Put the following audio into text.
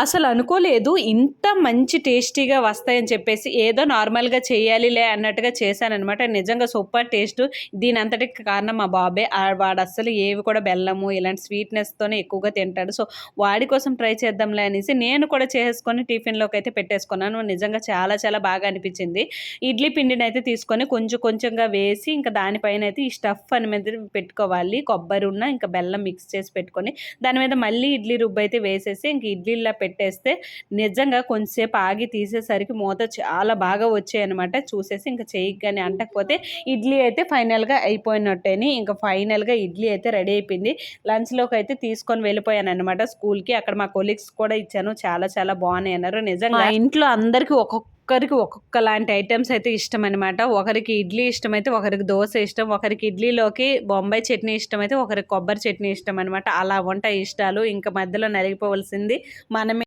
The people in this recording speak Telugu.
అసలు అనుకోలేదు ఇంత మంచి టేస్టీగా వస్తాయని చెప్పేసి ఏదో నార్మల్గా చేయాలిలే అన్నట్టుగా చేశానమాట నిజంగా సూపర్ టేస్ట్. దీని అంతటికి కారణం మా బాబే. వాడు అస్సలు ఏవి కూడా బెల్లము ఇలాంటి స్వీట్నెస్తోనే ఎక్కువగా తింటాడు. సో వాడి కోసం ట్రై చేద్దాంలే అనేసి నేను కూడా చేసుకొని టిఫిన్లోకి అయితే పెట్టేసుకున్నాను. నిజంగా చాలా చాలా బాగా అనిపించింది. ఇడ్లీ పిండిని అయితే తీసుకొని కొంచెం కొంచెంగా వేసి ఇంకా దానిపైన అయితే ఈ స్టఫ్ అని మీద పెట్టుకోవాలి. కొబ్బరి ఉన్న ఇంకా బెల్లం మిక్స్ చేసి పెట్టుకొని దాని మీద మళ్ళీ ఇడ్లీ రుబ్బు అయితే వేసేసి ఇంక ఇడ్లీలా పెట్టేస్తే నిజంగా కొంచెంసేపు ఆగి తీసేసరికి మూత చాలా బాగా వచ్చాయి అనమాట చూసేసి ఇంకా చేయి కానీ అంటకపోతే ఇడ్లీ అయితే ఫైనల్గా అయిపోయినట్టేని ఇంకా ఫైనల్గా ఇడ్లీ అయితే రెడీ అయిపోయింది. లంచ్లోకి అయితే తీసుకొని వెళ్ళిపోయాను అనమాట స్కూల్కి. అక్కడ మా కొలీగ్స్ కూడా ఇచ్చాను. చాలా చాలా బాగున్నాయి అన్నారు నిజంగా మా ఇంట్లో అందరికీ ఒక్కొక్క ఒక్కరికి ఒక్కొక్క లాంటి ఐటమ్స్ అయితే ఇష్టం అనమాట ఒకరికి ఇడ్లీ ఇష్టం అయితే ఒకరికి దోశ ఇష్టం ఒకరికి ఇడ్లీలోకి బొంబాయి చట్నీ ఇష్టం అయితే ఒకరికి కొబ్బరి చట్నీ ఇష్టం అనమాట అలా వంట ఇష్టాలు. ఇంకా మధ్యలో నలిగిపోవలసింది మనమే